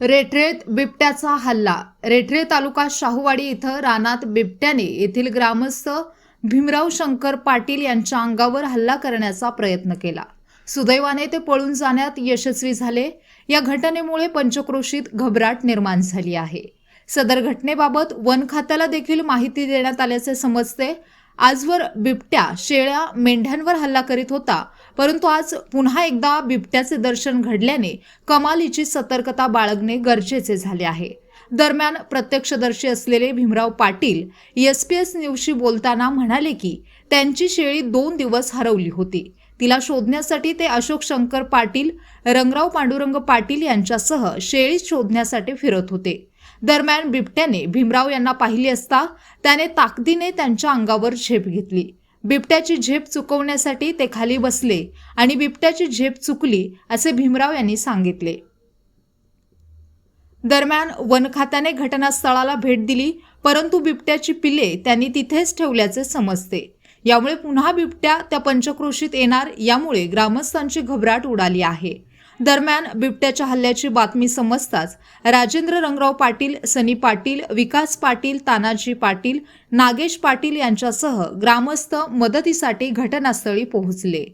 रेठरेत बिबट्याचा हल्ला. रेठरे तालुका शाहूवाडी इथं रानात बिबट्याने येथील ग्रामस्थ भीमराव शंकर पाटील यांच्या अंगावर हल्ला करण्याचा प्रयत्न केला. सुदैवाने ते पळून जाण्यात यशस्वी झाले. या घटनेमुळे पंचक्रोशीत घबराट निर्माण झाली आहे. सदर घटनेबाबत वन खात्याला देखील माहिती देण्यात आल्याचे समजते. आजवर बिबट्या शेळ्या मेंढ्यांवर हल्ला करीत होता. परंतु आज पुन्हा एकदा बिबट्याचे दर्शन घडल्याने कमालीची सतर्कता बाळगणे गरजेचे झाले आहे. दरम्यान प्रत्यक्षदर्शी असलेले Bhimrao Patil S P S न्यूजशी बोलताना म्हणाले की त्यांची शेळी दोन दिवस हरवली होती. तिला शोधण्यासाठी ते अशोक शंकर पाटील रंगराव पांडुरंग पाटील यांच्यासह शेळी शोधण्यासाठी फिरत होते. दरम्यान बिबट्याने भीमराव यांना पाहिली असता त्याने ताकदीने त्यांच्या अंगावर झेप घेतली. बिबट्याची झेप चुकवण्यासाठी ते खाली बसले आणि बिबट्याची झेप चुकली असे भीमराव यांनी सांगितले. दरम्यान वन खात्याने घटनास्थळाला भेट दिली परंतु बिबट्याची पिले त्यांनी तिथेच ठेवल्याचे समजते. यामुळे पुन्हा बिबट्या त्या पंचक्रोशीत येणार यामुळे ग्रामस्थांची घबराट उडाली आहे. दरम्यान बिबट्याच्या हल्ल्याची बातमी समजताच राजेंद्र रंगराव पाटील सनी पाटील विकास पाटील तानाजी पाटील नागेश पाटील यांच्यासह ग्रामस्थ मदतीसाठी घटनास्थळी पोहोचले.